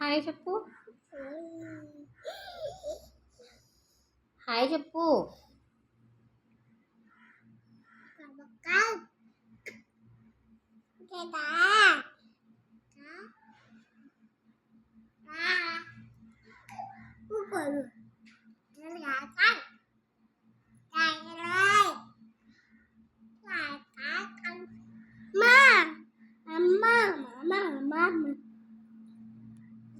Hi చెప్పు hi చెప్పు Mama,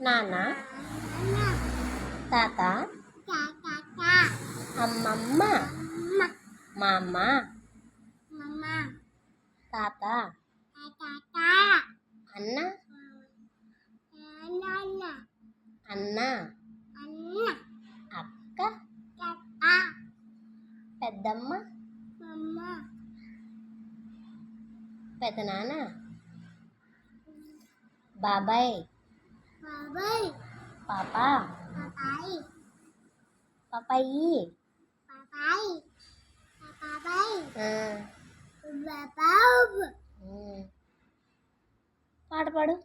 నాన్న తాత అమ్మమ్మ మామ తాత అన్న అన్న అక్క పెద్దమ్మ పెద్దనాన్న బాబాయ్ బాబాయ్. పాప? పాపాయి. papai, ఆ, babau, ఉమ్. పాట పాడు.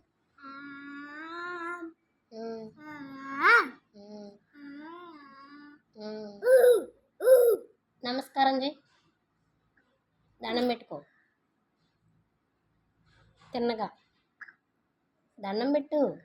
నమస్కారం జీ దండం పెట్టుకో. తిన్నగా. దండం పెట్టు.